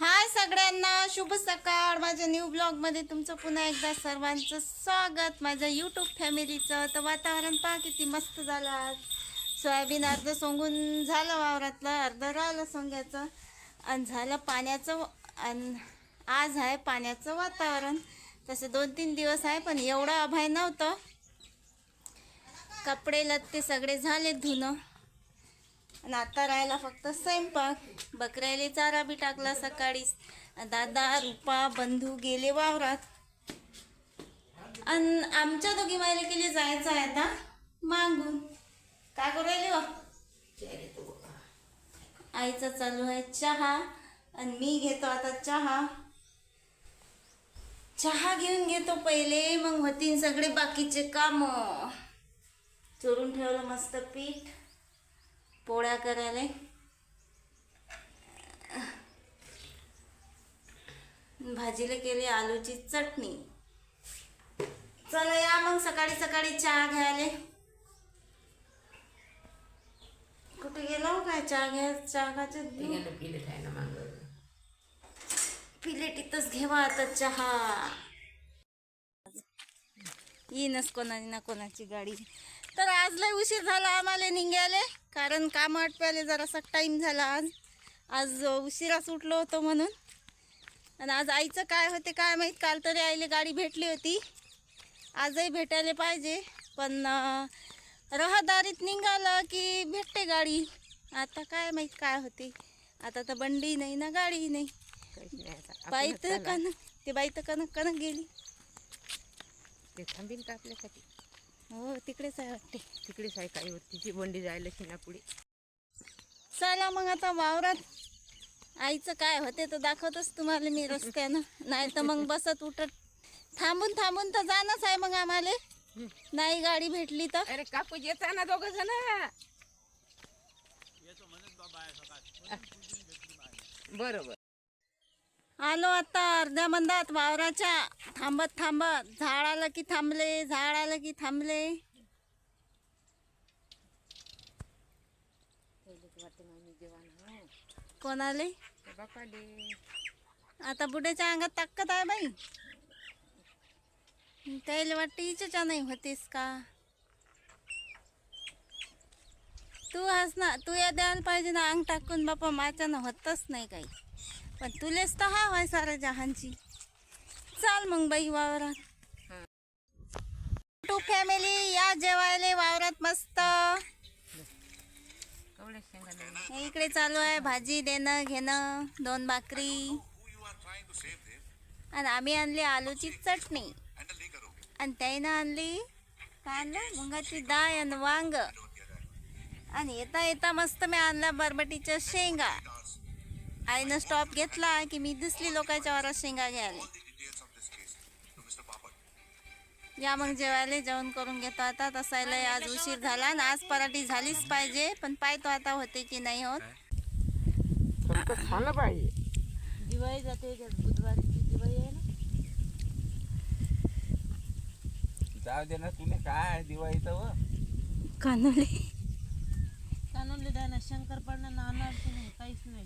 हाय सगळ्यांना शुभ सकाळ. माझ्या न्यू ब्लॉगमध्ये तुमचं पुन्हा एकदा सर्वांचं स्वागत. माझ्या यूट्यूब फॅमिलीचं तर वातावरण पहा किती मस्त झालं आज. सोयाबीन अर्ध सोंगून झालं वावरातलं अर्ध राहिलं सोंग्याचं. आणि झालं पाण्याचं आणि आज आहे पाण्याचं वातावरण. तसे दोन तीन दिवस आहे पण एवढं अभय नव्हतं. कपडे लत्ते सगळे झाले धुणं. आणि आता राहिला फक्त स्वयंपाक. बकऱ्याले चारा बी टाकला सकाळीच दादा रुपा बंधू गेले वावरात. आणि आमच्या दोघी मायला केले जायचं आहे आता मागून. काय करू राहिले हो? आईचा चालू आहे चहा. आणि मी घेतो आता चहा. चहा घेऊन घेतो पहिले मग होतीन सगळे बाकीचे काम. चोरून ठेवलं मस्त पीठ. पोळ्या करायला. भाजीला केली आलूची चटणी. चला या मग सकाळी सकाळी चहा घ्यायला. कुठे गेला हो काय चहा घ्या चहा खायचं? तिघांना पिले आहे ना मागं. प्लेटीतच घेवा आता चहा. येईनच कोणाची ना कोणाची गाडी. तर आज लय उशीर झाला आम्हाला निघाले कारण काम आटपायला जरासा टाईम झाला आज. आज उशिरा उठलो होतो म्हणून. आणि आज आईचं काय होते काय माहीत काल तरी आईले गाडी भेटली होती. आजही भेटायला पाहिजे. पण रहदारीत निघालं की भेटते गाडी. आता काय माहीत काय होते. आता तर बंडी नाही ना गाडी नाही. आता बाई तर चाला. ते बाई तर कनक कनक गेली. ते थांबील का आपल्यासाठी? हो तिकडेच आहे वाटते. तिकडेच आहे काही तिची बंडी जायला शिना पुढे चला मग आता वावरात. आईचं काय होते तर दाखवतच तुम्हाला मी रस्त्यानं. नाही तर मग बसत उठत. थांबून थांबून तर जाणंच आहे मग आम्हाला. नाही गाडी भेटली तर. अरे कापूस येता ना दोघ जण. बरोबर. आलो आता अर्ध्या मंदात वावराच्या. थांबत थांबत. झाड आलं की थांबले झाड आलं की थांबले. कोणाले? आता बुड्याच्या अंगात ताकद आहे बाई. त्याला वाटतं हिच्या नाही होतेस का? तू हस ना तू या द्यायला पाहिजे ना अंग टाकून बापा माझ्यानं होतच नाही काही. पण तुलेच तर हा व्हाय सारा जहानची चाल मग बाई वावरात. टू फॅमिली या जेवायले वावरात मस्त. हे इकडे चालू आहे भाजी देणं घेणं दोन भाकरी. आणि आम्ही आणली आलूची चटणी. आणि त्याईनं आणली काय आणलं मुंगाची डाळ आणि वांग. आणि येता येता मस्त मी आणला बरबटीच्या शेंगा. आईनं स्टॉप घेतला की मी दिसली लोकांच्या वरात शेंगा घ्यायला. या मग जेवायला जेवण करून घेतो आता. तसायला आज उशीर झाला आणि आज पराठी झालीच पाहिजे पण पाहतो आता होते की नाही होत. खाणं पाहिजे? दिवाळी जाते बुधवारची दिवाळी आहे ना? जाऊ दे ना तुने काय दिवाळीचं व? कानोले. कानूनले द्या ना शंकर पडणं ना अनारची नाही काहीच नाही.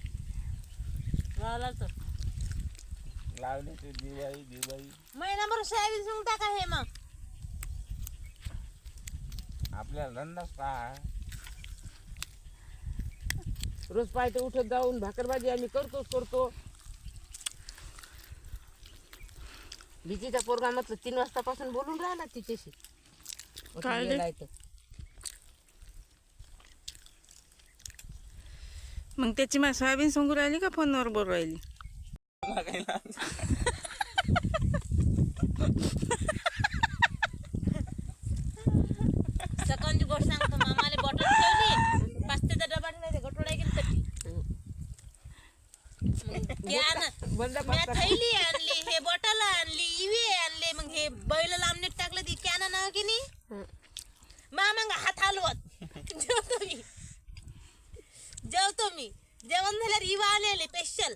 राहिला तर लावले ते दिवाळी दिवाळी. महिनाभर सोयाबीन टाका हे मग. आपल्याला धंदाच काय रोज पाहिजे उठत जाऊन भाकरभाजी आम्ही करतोच करतो. भीतीचा पोरगा म्हटलं तीन वाजतापासून बोलून राहिला तिच्याशी. काय रे? गेलाय तर. मग त्याची माझी सोयाबीन सांगू राहिली का फोनवर बोल राहिली सकाळची गोष्ट सांगतो मामाने बॉटल ठेवली पाचतेचा डबा नाही गटोडा गेली तटी कॅन बंद म्या थैली आणली हे बॉटल आणली इवी आणले मग हे बैल लांबणीत टाकलं ती कॅन नाव की नाही मा मग हात हलवत जेवतो मी जेवतो मी जेवण झाल्यावर इवा आलेले स्पेशल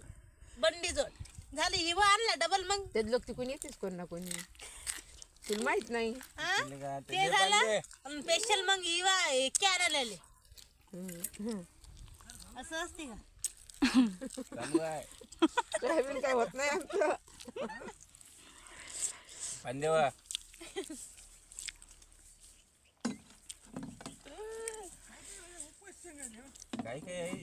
बंडी जोड. झालं इवा आणला डबल मग? ते लोक तिकून येतेच कोण ना कोणी. तुला माहीत नाही. हा? ते झालं. स्पेशल मग इवा कॅन आलेले. हम्म. असं असते का? सोयाबीन काय होत नाही आमचं. पांदेवा काय काय आहे?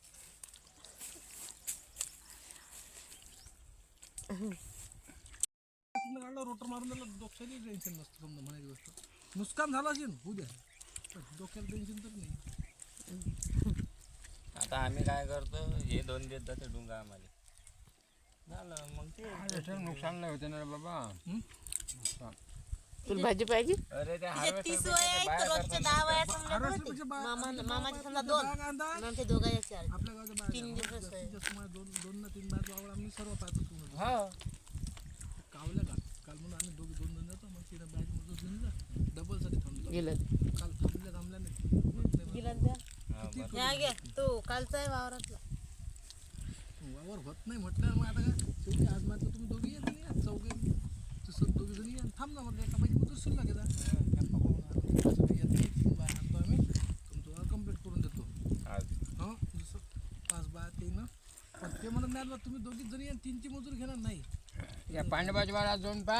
काढला? रोटर मारून दिला डोक्याला टेन्शन नसतं समजा म्हणायची गोष्ट. नुकसान झालं असेल होऊ द्या. पण डोक्याला टेन्शन तर नाही. आता आम्ही काय करतो हे दोन देत जाते डुंगा आम्हाला. झालं मग ते नुकसान नाही होते ना बाबा. तुला भाजी पाहिजे. अरे ते तिचे तीस वय आहेत तर रोजच्या दहा वया समजा हार्वेस्टरपेक्षा बा- मामा मामाचे समजा दोन. आणि चार. तीन दिवस दोन दोन ना तीन वावर आम्ही सर्व पाहतो हा. कावल्या का काल म्हणून आम्ही दोघे दोन जातो मग तिला बॅग मधून घेऊन जा. डबलसाठी थांबलो. गेलं. काल थांबल्या थांबल्या नाही. द्या घ्या तो कालचा आहे वावरातला. वावर होत नाही म्हटल्यावर मग आता काय? शेवटी आज म्हटलं तुम्ही दोघे येत दोघीजणी दोघे थांब ना म्हटलं एका पाहिजे मग दुसरी लागेल येत नाही तीन बाय आणतो आम्ही तुमचं कंप्लीट करून देतो आज हो जसं पाच बाय तीन पण ते म्हणत नाही बा, तुम्ही दोघी जणी आणि तीनची मजूर घेणार नाही या पांडवाच्या वाला दोन पा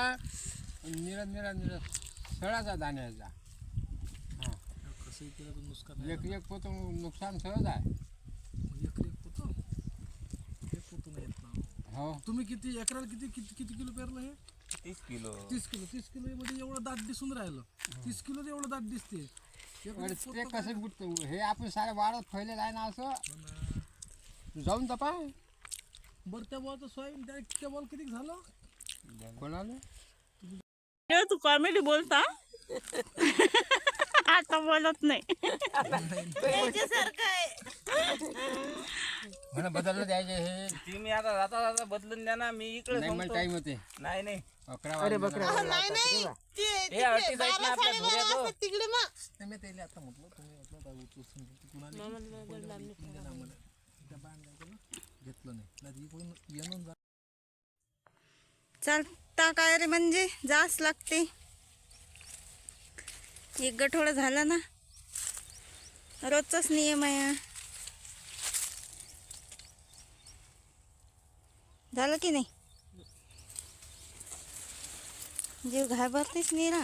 निरत निरत निरत सळाचा दाण्याचा कसंही केलं तर नुकसान नाही. एक एक पोत नुकसान सहज आहे. मग एकरी एक पोतं एक पोतं नाही येत ना हो. तुम्ही किती एकराला किती किती किती किलो पेरलं हे? तीस किलो. तीस किलो तीस किलो मध्ये एवढं दाट दिसून राहिलं. तीस किलो एवढं दाट दिसते. एक पण ते कसं गुटतं हे आपण सारे वाढत फैलेलं आहे ना असं? हो. जाऊन तर पाय बरं त्या बॉलचं सोयाबीन त्या त्या बॉल किती झालं? कोणाला? तू कॉमेडी बोलता? आता बोलत नाही. त्याच्यासारखं आहे. मला बदललं द्यायचे हे. तुम्ही आता जाता जाता बदलून द्या ना मी इकडे नाही मला थांबतो. टाईम होते. नाही नाही. अकरा अरे बकरा. नाही नाही. ते हे तिकडे अडतीस आहेत ना बारा आपल्या साडेबारा धुऱ्याचं. वाजता तिकडे मग. नाही मी त्याला आता म्हटलं तुम्ही म्हटलं उचलून गेला. त्या घेतलं नाही. नाही इकडून येणं जा चालता काय रे म्हणजे? जास लागते. एक गठोडा झाला ना. रोजचाच नियम आहे हा. झालं की नाही? जीव घाबरतेच नाही ना.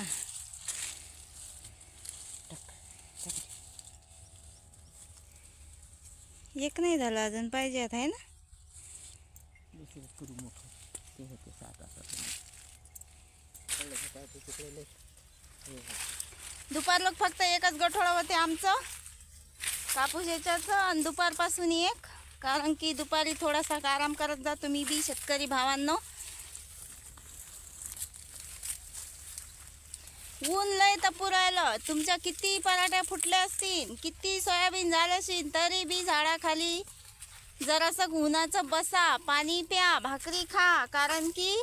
एक नाही झालं अजून पाहिजे आता आहे ना? दुपार लोक फक्त एकच गठोळा होते आमचं. कापूस याच्याचं आणि दुपारपासून एक. कारण की दुपारी थोडासा आराम करत जा तुम्ही बी शेतकरी भावांनो. ऊन लय तपू राहिलं तुमच्या किती पराठ्या फुटल्या असतील किती सोयाबीन झालं असेल तरी बी झाडाखाली जरासं उन्हाचं बसा पाणी प्या भाकरी खा. कारण की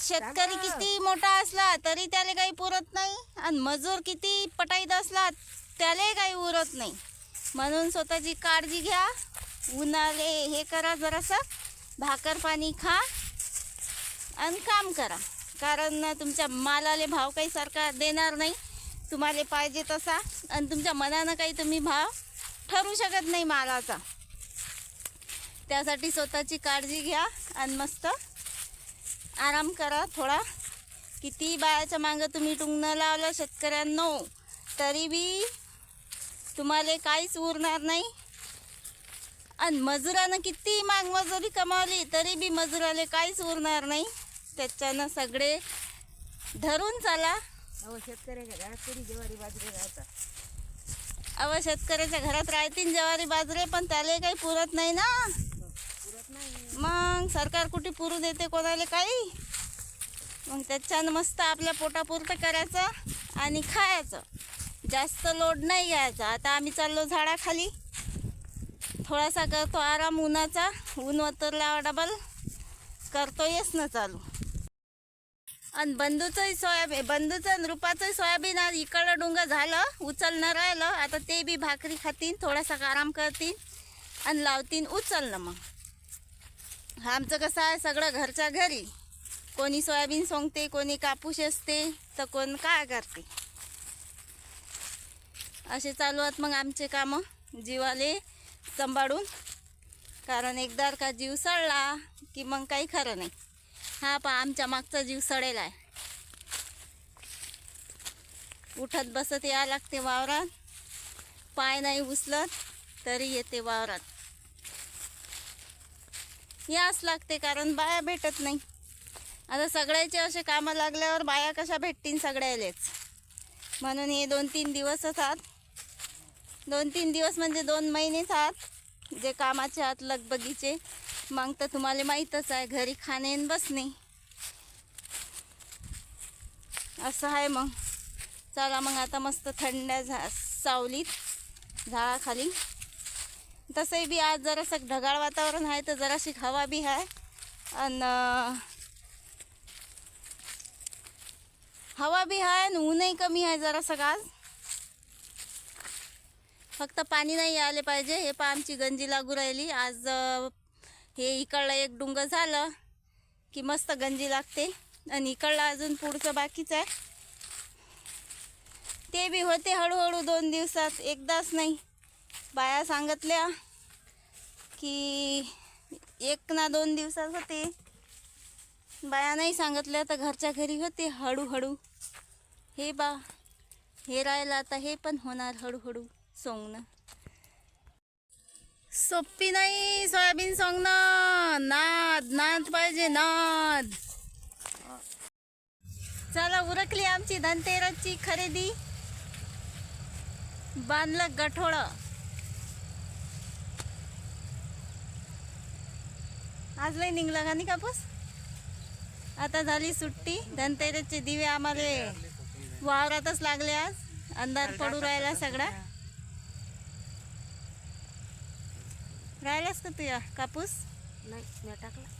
शेतकरी किती मोठा असला तरी त्याला काही पुरत नाही आणि मजूर किती पटाईत असला त्याला काही उरत नाही. म्हणून स्वतःची काळजी घ्या. उन्हाळे हे करा जरासं. भाकर पाणी खा आणि काम करा. कारण तुमच्या मालाले भाव काही सरकार देणार नाही. तुम्हाला पाहिजे तसा. आणि तुमच्या मनानं काही तुम्ही भाव ठरू शकत नाही मालाचा. त्यासाठी स्वतःची काळजी घ्या आणि मस्त आराम करा थोडा. किती बायाच्या मागं तुम्ही टुंगणं लावलं शेतकऱ्यांनो तरी बी तुम्हाला काहीच उरणार नाही. आणि मजुरानं किती माग मजुरी कमावली तरी बी मजुराला काहीच उरणार नाही. त्याच्यानं सगळे धरून चाला. अहो शेतकऱ्याच्या घरात तरी ज्वारी बाजरी राहतात. अव शेतकऱ्याच्या घरात राहतील ज्वारी बाजरे पण त्याला काही पुरत नाही ना. मग सरकार कुठे पुरू देते कोणाला काही? मग त्याच्यानं मस्त आपल्या पोटापुरतं करायचं आणि खायचं. जास्त लोड नाही घ्यायचा. आता आम्ही चाललो झाडाखाली. थोडासा करतो आराम उन्हाचा. ऊन वतरला डबल करतो येस ना चालू. आणि बंधूचंही सोयाबीन बंधूचं आणि रुपाचंही सोयाबीन आज इकडं डोंगर झालं उचलणं राहिलं. आता ते बी भाकरी खातीन थोडासा आराम करतील आणि लावतीन उचलणं मग. आमचं कसं आहे सगळं घरच्या घरी. कोणी सोयाबीन सोंगते कोणी कापूस असते तर कोण काय करते? असे चालू आहेत मग आमचे कामं जीवाले सांभाळून. कारण एकदा का जीव सळला की मग काही खरं नाही. हा पा आमच्या मागचा जीव सडेला आहे. उठत बसत या लागते वावरात. पाय नाही उचलत तरी येते वावरात. याच लागते कारण बाया भेटत नाही. आता सगळ्याचे असे कामं लागल्यावर बाया कशा भेटतील सगळ्यालेच. म्हणून हे दोन तीन दिवसच आहात दोन तीन दिवस म्हणजे दोन महिनेच आहात जे कामाचे आहात लगबगीचे. मग तर तुम्हाला माहीतच आहे घरी खाणे बसणे. असं आहे मग. चला मग आता मस्त थंड झा सावलीत झाडाखाली. तसंही बी आज जरासं ढगाळ वातावरण आहे तर जराशी हवा बी आहे. आणि हवा बी आहे आणि ऊनही कमी आहे जरासं आज. फक्त पाणी नाही आले पाहिजे. हे पा आमची गंजी लागू राहिली. आज हे इकडलं एक डुंग झालं की मस्त गंजी लागते. आणि इकडलं अजून पुढचं बाकीचं आहे. ते बी होते हळूहळू दोन दिवसात. एकदाच नाही. बाया सांगितल्या की एक ना दोन दिवसात होते. बाया नाही सांगितल्या तर घरच्या घरी होते हळूहळू. हे बा हे राहिलं आता हे पण होणार हळूहळू. सोंगणं. सोपी नाही सोयाबीन सोंगणं. नाद नाद पाहिजे नाद. चला उरकली आमची धनतेरसची खरेदी. बांधलं गठोळं. आज लय निघला का नाही कापूस? आता झाली सुट्टी धनतेरसचे दिवे आम्हाला वावरातच लागले आज. अंधार पडू राहिला सगळा. राहिलास का तुया कापूस? नाही मी टाकला.